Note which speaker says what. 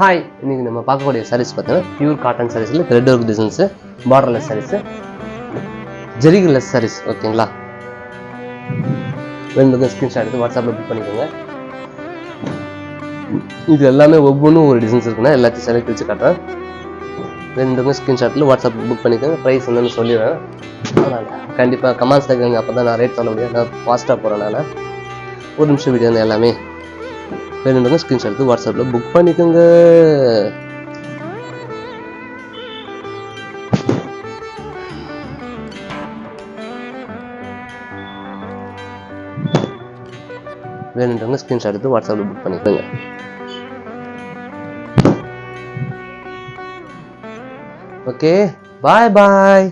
Speaker 1: Hi இன்னைக்கு நம்ம பார்க்கக்கூடிய சாரீஸ் பார்த்தீங்கன்னா பியூர் காட்டன் சாரீஸில் thread work designs borderless saris zariless saris ஓகேங்களா ரெண்டு ஸ்க்ரீன்ஷாட் எடுத்து வாட்ஸ்அப்பில் புக் பண்ணிக்கோங்க. இது எல்லாமே ஒவ்வொன்றும் ஒரு டிசைன்ஸ் இருக்குன்னா எல்லாத்தையும் செலக்ட் வச்சு காட்டுறேன். வேணுங்க ஸ்க்ரீன்ஷாட்டில் வாட்ஸ்அப் புக் பண்ணிக்கோங்க. ப்ரைஸ் என்னன்னு சொல்லிடுறேன். கண்டிப்பாக கமெண்ட்ஸ் கேட்குங்க அப்போ தான் நான் ரேட் சொல்ல முடியும். நான் ஃபாஸ்ட்டாக நான். ஒரு நிமிஷம் வீடியோ எல்லாமே வேணுன்றவங்க ஸ்க்ரீன்ஷாட் எடுத்து வாட்ஸ்அப்பில் புக் பண்ணிக்கோங்க. வேணுன்றவங்க ஸ்க்ரீன்ஷாட் எடுத்து வாட்ஸ்அப்பில் புக் பண்ணிக்கோங்க. ஓகே பாய் பாய்